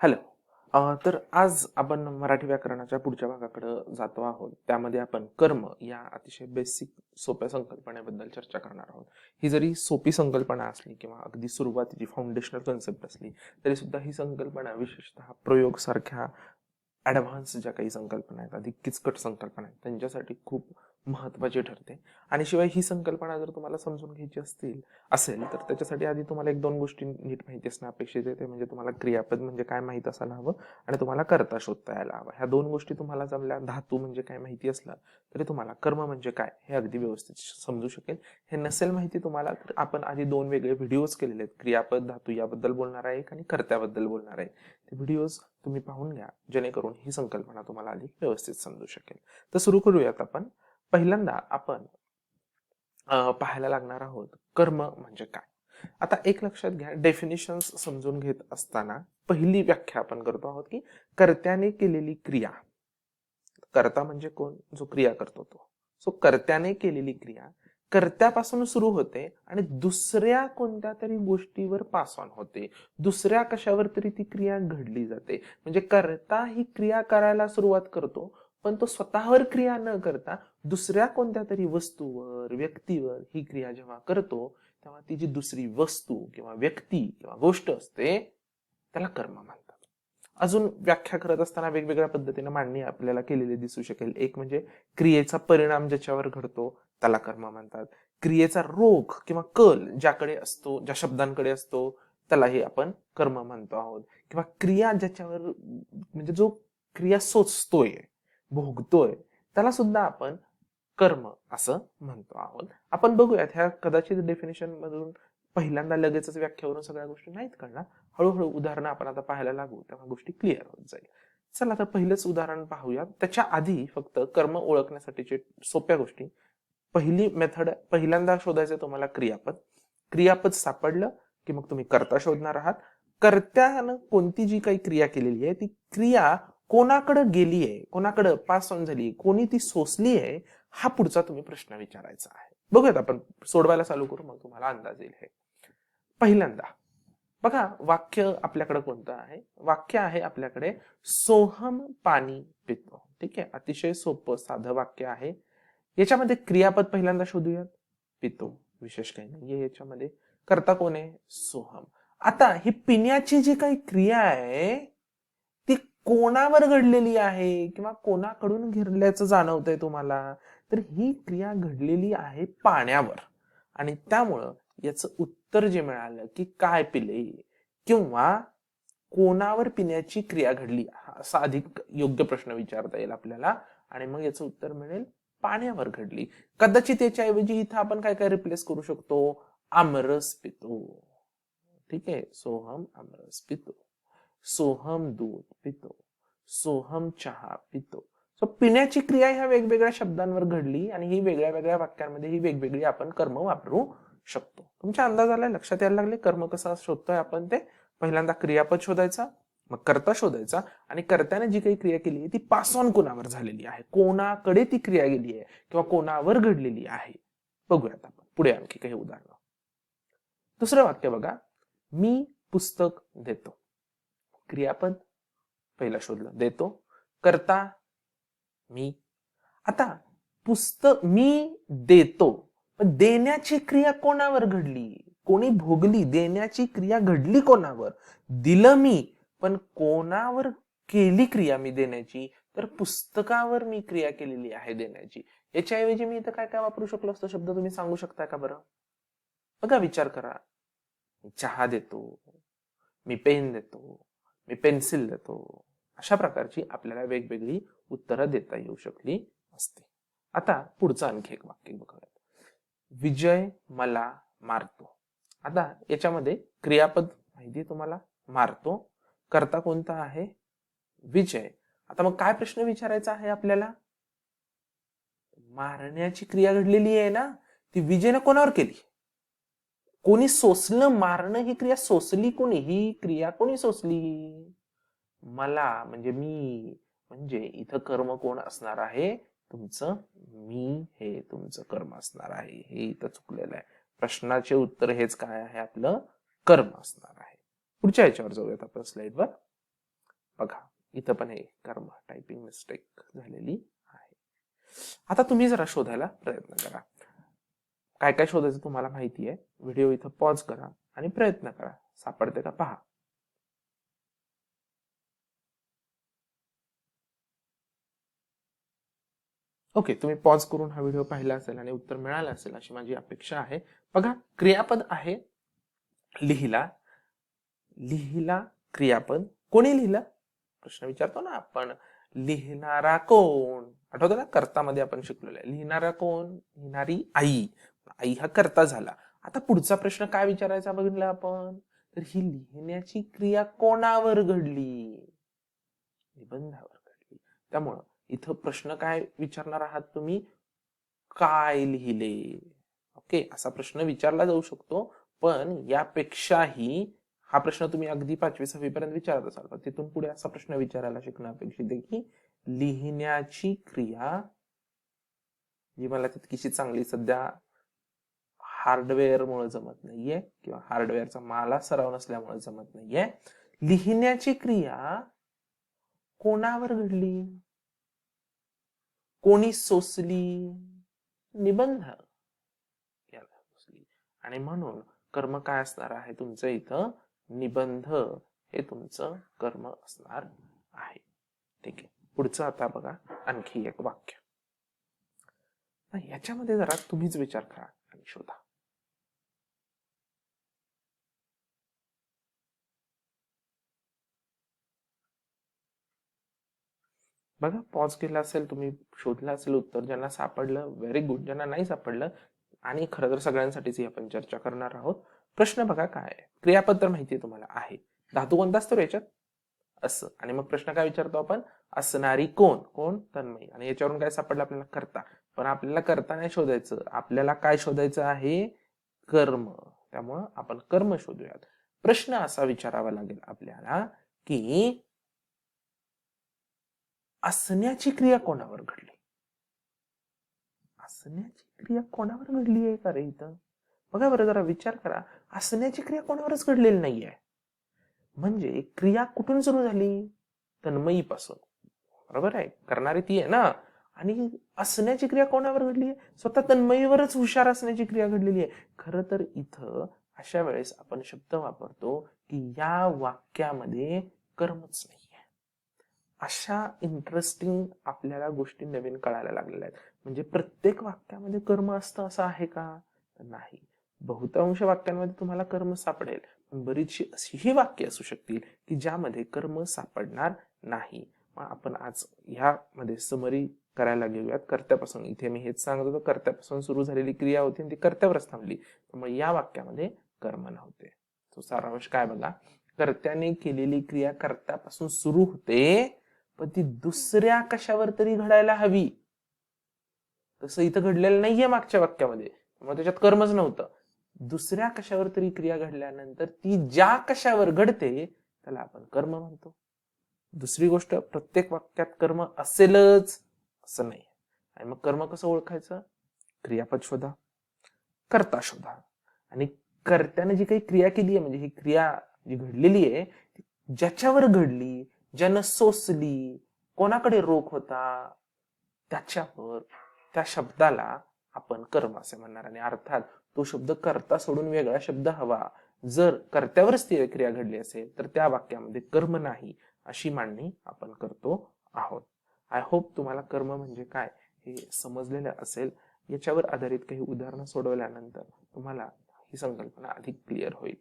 Hello. तर आज आपण मराठी व्याकरणाच्या पुढच्या भागाकडे जातो आहोत. त्यामध्ये आपण कर्म या अतिशय बेसिक सोप्या संकल्पनेबद्दल चर्चा करणार आहोत. ही जरी सोपी संकल्पना असली किंवा अगदी सुरुवातीची फाउंडेशनल कन्सेप्ट असली तरी सुद्धा ही संकल्पना विशेषतः प्रयोग सारख्या ॲडव्हान्स ज्या काही संकल्पना आहेत अधिक किचकट संकल्पना आहेत त्यांच्यासाठी खूप महत्त्वाची ठरते. आणि शिवाय ही संकल्पना जर तुम्हाला समजून घ्यायची असतील असेल तर त्याच्यासाठी आधी तुम्हाला एक दोन गोष्टी नीट माहिती असणं अपेक्षित आहे. ते म्हणजे तुम्हाला क्रियापद म्हणजे काय माहीत असायला हवं आणि तुम्हाला करता शोधता यायला हवं. ह्या दोन गोष्टी तुम्हाला जमल्या धातू म्हणजे काय माहिती असलं तरी तुम्हाला कर्म म्हणजे काय हे अगदी व्यवस्थित समजू शकेल. हे नसेल माहिती तुम्हाला तर आपण आधी दोन वेगळे व्हिडिओज केलेले आहेत. क्रियापद धातू याबद्दल बोलणार आहे एक आणि कर्त्याबद्दल बोलणार आहे. ते व्हिडिओज तुम्ही पाहून घ्या जेणेकरून ही संकल्पना तुम्हाला अधिक व्यवस्थित समजू शकेल. तर सुरू करूयात आपण. पहिल्यांदा आपण पाहायला लागणार आहोत कर्म म्हणजे काय? आता एक लक्षात घ्या डेफिनेशन समजून घेत असताना पहिली व्याख्या आपण करतो आहोत की कर्त्याने केलेली क्रिया. कर्ता म्हणजे कोण? जो क्रिया करतो तो. सो कर्त्याने केलेली क्रिया कर्त्यापासून सुरू होते आणि दुसऱ्या कोणत्या तरी गोष्टीवर पास ऑन होते. दुसऱ्या कशावर तरी ती क्रिया घडली जाते. म्हणजे कर्ता ही क्रिया करायला सुरुवात करतो पण तो स्वतःवर क्रिया न करता दुसऱ्या कोणत्या तरी वस्तूवर व्यक्तीवर ही क्रिया जेव्हा करतो तेव्हा ती जी दुसरी वस्तू किंवा व्यक्ती किंवा गोष्ट असते त्याला कर्म म्हणतात. अजून व्याख्या करत असताना वेगवेगळ्या पद्धतीने मांडणी आपल्याला केलेली दिसू शकेल. एक म्हणजे क्रियेचा परिणाम ज्याच्यावर घडतो त्याला कर्म म्हणतात. क्रियेचा रोग किंवा कल ज्याकडे असतो ज्या शब्दांकडे असतो त्यालाही आपण कर्म म्हणतो आहोत. किंवा क्रिया ज्याच्यावर म्हणजे जो क्रिया सोचतोय भोगतोय त्याला सुद्धा आपण कर्म असं म्हणतो. आहोत आपण बघूयात ह्या कदाचित डेफिनेशन मधून पहिल्यांदा लगेचच व्याख्यावरून सगळ्या गोष्टी नाहीत कळणार. हळूहळू उदाहरणं आपण आता पाहायला लागू तेव्हा गोष्टी क्लिअर होत जाईल. चला आता पहिलंच उदाहरण पाहूया त्याच्या आधी फक्त कर्म ओळखण्यासाठीचे सोप्या गोष्टी. पहिली मेथड पहिल्यांदा शोधायचं तुम्हाला क्रियापद. क्रियापद सापडलं की मग तुम्ही कर्ता शोधणार आहात. कर्त्यानं कोणती जी काही क्रिया केलेली आहे ती क्रिया कोणाकडं गेली आहे कोणाकडं पास ऑन झाली कोणी ती सोसली आहे हा पुढचा तुम्ही प्रश्न विचारायचा आहे. बघूयात आपण सोडवायला चालू करू मग तुम्हाला अंदाज येईल हे. पहिल्यांदा बघा वाक्य आपल्याकडे कोणतं आहे? वाक्य आहे आपल्याकडे सोहम पाणी पितो. ठीक आहे? अतिशय सोपं साधं वाक्य आहे. याच्यामध्ये क्रियापद पहिल्यांदा शोधूयात? पितो. विशेष काही नाहीये याच्यामध्ये. करता कोण आहे? सोहम. आता ही पिण्याची जी काही क्रिया आहे कोणावर घडलेली आहे किंवा कोणाकडून घेरल्याचं जाणवतंय तुम्हाला? तर ही क्रिया घडलेली आहे पाण्यावर. आणि त्यामुळं याचं उत्तर जे मिळालं की काय पिले किंवा कोणावर पिण्याची क्रिया घडली असा अधिक योग्य प्रश्न विचारता येईल आपल्याला. आणि मग याचं उत्तर मिळेल पाण्यावर घडली. कदाचित याच्याऐवजी इथं आपण काय काय रिप्लेस करू शकतो? आमरस पितो. ठीक आहे? सोहम आमरस पितो. सोहम दूध पितो सोहम चहा पितो. सो पिण्याची क्रिया ह्या वेगवेगळ्या शब्दांवर घडली आणि ही वेगळ्या वेगळ्या वाक्यांमध्ये ही वेगवेगळी आपण कर्म वापरू शकतो. तुमच्या अंदाज लक्षात यायला लागले? कर्म कसा शोधतोय आपण ते? पहिल्यांदा क्रियापद शोधायचा मग कर्ता शोधायचा आणि कर्त्याने जी काही क्रिया केली आहे ती पास ऑन कोणावर झालेली आहे? कोणाकडे ती क्रिया गेली आहे किंवा कोणावर घडलेली आहे? बघूयात आपण. पुढे आणखी काही उदाहरणं. दुसरं वाक्य बघा. मी पुस्तक देतो. क्रियापद पहिला शोधलं. देतो करता मी. आता पुस्तक मी देतो पण देण्याची क्रिया कोणावर घडली? कोणी भोगली? देण्याची क्रिया घडली कोणावर? दिलं मी पण कोणावर केली क्रिया मी देण्याची? तर पुस्तकावर मी क्रिया केलेली आहे देण्याची. याच्याऐवजी मी इथं काय काय वापरू शकलो असतो? शब्द तुम्ही सांगू शकता का बरं? बघा विचार करा. मी चहा देतो. मी पेन देतो. मी पेन्सिल देतो. अशा प्रकारची आपल्याला वेगवेगळी उत्तरं देता येऊ शकली असते. आता पुढचं आणखी एक वाक्य बघूयात. विजय मला मारतो. आता याच्यामध्ये क्रियापद माहिती तुम्हाला? मारतो. करता कोणता आहे? विजय. आता मग काय प्रश्न विचारायचा आहे आपल्याला? मारण्याची क्रिया घडलेली आहे ना ती विजयने कोणावर केली? कोणी सोसलं मारणं ही क्रिया सोसली कोणी? ही क्रिया कोणी सोसली? मला म्हणजे मी म्हणजे इथं कर्म कोण असणार आहे? तुमचं मी हे तुमचं कर्म असणार आहे. हे इथं चुकलेलं आहे. प्रश्नाचे उत्तर हेच काय आहे? आपलं कर्म असणार आहे. पुढच्या याच्यावर जाऊयात आपण स्लाइडवर बघा इथं पण हे कर्म टायपिंग मिस्टेक झालेली आहे. आता तुम्ही जरा शोधायला प्रयत्न करा. काय काय शोधायचं तुम्हाला माहिती आहे व्हिडिओ इथं पॉज करा आणि प्रयत्न करा. सापडते का पहा. ओके तुम्ही पॉज करून हा व्हिडिओ पाहिला असेल आणि उत्तर मिळालं असेल अशी माझी अपेक्षा आहे. बघा क्रियापद आहे लिहिला. लिहिला क्रियापद. कोणी लिहिलं? प्रश्न विचारतो ना आपण. लिहिणारा कोण? आठवतो ना कर्तामध्ये आपण शिकलेलो आहे. लिहिणारा कोण? लिहिणारी आई. आई हा करता झाला. आता पुढचा प्रश्न काय विचारायचा बघितला आपण? तर ही लिहिण्याची क्रिया कोणावर घडली? निबंधावर घडली. त्यामुळं इथं प्रश्न काय विचारणार आहात तुम्ही? काय लिहिले? ओके असा प्रश्न विचारला जाऊ शकतो पण यापेक्षाही हा प्रश्न तुम्ही अगदी पाचवी सहावी पर्यंत विचारत असाल. पण तिथून पुढे असा प्रश्न विचारायला शिकणं अपेक्षित आहे की लिहिण्याची क्रिया जी मला तितकीशी चांगली सध्या हार्डवेअर मुळे जमत नाहीये किंवा हार्डवेअरचा माला सराव नसल्यामुळे जमत नाहीये. लिहिण्याची क्रिया कोणावर घडली? कोणी सोसली? निबंध याला सोसली. आणि म्हणून कर्म काय असणार आहे तुमचं इथं? निबंध हे तुमचं कर्म असणार आहे. ठीक आहे. पुढचं आता बघा आणखी एक वाक्य. याच्यामध्ये जरा तुम्हीच विचार करा आणि शोधा. बघा पॉज केला असेल तुम्ही शोधलं असेल उत्तर ज्यांना सापडलं व्हेरी गुड ज्यांना नाही सापडलं आणि खरं तर सगळ्यांसाठीच आपण चर्चा करणार आहोत. प्रश्न बघा काय क्रियापद तर माहिती तुम्हाला आहे. धातू कोणता असतो याच्यात? असं. आणि मग प्रश्न काय विचारतो आपण? असणारी कोण? कोण? तन्मयी. आणि याच्यावरून काय सापडलं आपल्याला? करता. पण आपल्याला करता नाही शोधायचं. आपल्याला काय शोधायचं आहे? कर्म. त्यामुळं आपण कर्म शोधूयात. प्रश्न असा विचारावा लागेल आपल्याला की असण्याची क्रिया कोणावर घडली? असण्याची क्रिया कोणावर घडली आहे का रे इथं? बघा बरं जरा विचार करा. असण्याची क्रिया कोणावरच घडलेली नाहीये. म्हणजे क्रिया कुठून सुरू झाली? तन्मयीपासून. बरोबर आहे? करणारी ती आहे ना. आणि असण्याची क्रिया कोणावर घडली आहे? स्वतः तन्मयीवरच हुशार असण्याची क्रिया घडलेली आहे. खरं तर इथं अशा वेळेस आपण शब्द वापरतो की या वाक्यामध्ये कर्मच नाही. अशा इंटरेस्टिंग आपल्याला गोष्टी नवीन कळायला लागलेल्या आहेत. म्हणजे प्रत्येक वाक्यामध्ये कर्म असतं असं आहे का? नाही. बहुतांश वाक्यांमध्ये तुम्हाला कर्म सापडेल पण बरीचशी अशीही वाक्य असू शकतील की ज्यामध्ये कर्म सापडणार नाही. मग आपण आज ह्यामध्ये समरी करायला घेऊयात. कर्त्यापासून इथे मी हेच सांगत होतो कर्त्यापासून सुरू झालेली क्रिया होती आणि ती कर्त्यावरच थांबली. त्यामुळे या वाक्यामध्ये कर्म नव्हते. तो सारांश काय बघा? कर्त्याने केलेली क्रिया कर्त्यापासून सुरू होते. पण ती दुसऱ्या कशावर तरी घडायला हवी. तसं इथं घडलेलं नाहीये मागच्या वाक्यामध्ये. मग त्याच्यात कर्मच नव्हतं. दुसऱ्या कशावर तरी क्रिया घडल्यानंतर ती ज्या कशावर घडते त्याला आपण कर्म म्हणतो. दुसरी गोष्ट प्रत्येक वाक्यात कर्म असेलच असं नाही. आणि मग कर्म कसं ओळखायचं? क्रियापद शोधा कर्ता शोधा. आणि कर्त्याने जी काही क्रिया केली आहे म्हणजे ही क्रिया जी घडलेली आहे ज्याच्यावर घडली ज्यानं सोसली कोणाकडे रोग होता त्याच्यावर त्या शब्दाला आपण कर्म असे म्हणणार. आणि अर्थात तो शब्द करता सोडून वेगळा शब्द हवा. जर कर्त्यावरच ती क्रिया घडली असेल तर त्या वाक्यामध्ये कर्म नाही अशी मांडणी आपण करतो आहोत. आय होप तुम्हाला कर्म म्हणजे काय हे समजलेलं असेल. याच्यावर आधारित काही उदाहरणं सोडवल्यानंतर तुम्हाला ही संकल्पना अधिक क्लिअर होईल.